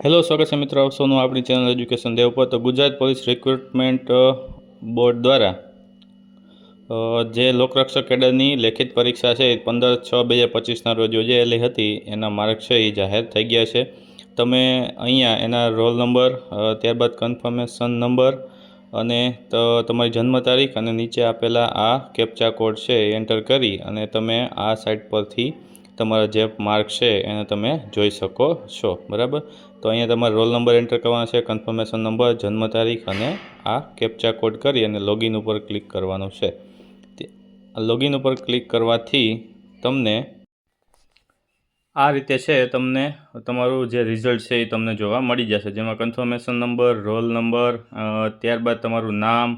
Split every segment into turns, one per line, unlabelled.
Hello, સ્વાગત છે મિત્રો આપ આપણી ચેનલ એજ્યુકેશન દેવ પર. તો ગુજરાત પોલીસ રિક્રુટમેન્ટ બોર્ડ દ્વારા જે લોકરક્ષક કેડરની લેખિત પરીક્ષા છે પંદર છ બે હજાર પચીસના રોજ યોજાયેલી હતી. એના માર્ક છે એ જાહેર થઈ ગયા છે. તમે અહીંયા એના રોલ નંબર ત્યારબાદ કન્ફર્મેશન નંબર અને તમારી જન્મ તારીખ અને નીચે આપેલા આ કેપ્ચા કોડ છે એ એન્ટર કરી અને તમે આ સાઇટ પરથી તમારા જે માર્ક છે એને તમે જોઈ શકો છો, બરાબર? તો અહીંયા તમારે રોલ નંબર એન્ટર કરવાનો છે કન્ફર્મેશન નંબર જન્મ તારીખ અને આ કેપ્ચા કોડ કરી અને લોગિન ઉપર ક્લિક કરવાનું છે. લોગિન ઉપર ક્લિક કરવાથી તમને આ રીતે છે, તમને તમારું જે રિઝલ્ટ છે એ તમને જોવા મળી જશે. જેમાં કન્ફર્મેશન નંબર રોલ નંબર ત્યારબાદ તમારું નામ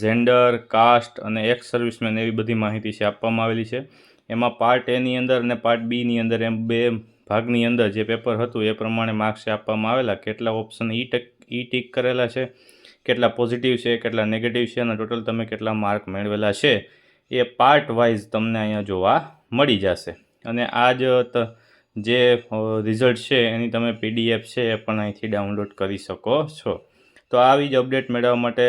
ઝેન્ડર કાસ્ટ અને એક્સ સર્વિસમેન એવી બધી માહિતી છે આપવામાં આવેલી છે. એમાં પાર્ટ એની અંદર અને પાર્ટ બીની અંદર એમ બે ભાગની અંદર જે પેપર હતું એ પ્રમાણે માર્ક્સ આપવામાં આવેલા. કેટલા ઓપ્શન ઈ ટેક ઈ ટીક કરેલા છે, કેટલા પોઝિટિવ છે, કેટલા નેગેટિવ છે અને ટોટલ તમે કેટલા માર્ક મેળવેલા છે એ પાર્ટ વાઇઝ તમને અહીંયા જોવા મળી જશે. અને આ જ જે રિઝલ્ટ છે એની તમે પીડીએફ છે એ પણ અહીંથી ડાઉનલોડ કરી શકો છો. તો આવી જ અપડેટ મેળવવા માટે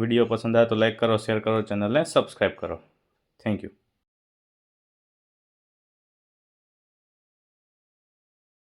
વીડિયો પસંદ આવે તો લાઇક કરો શેર કરો ચેનલને સબસ્ક્રાઈબ કરો. Thank you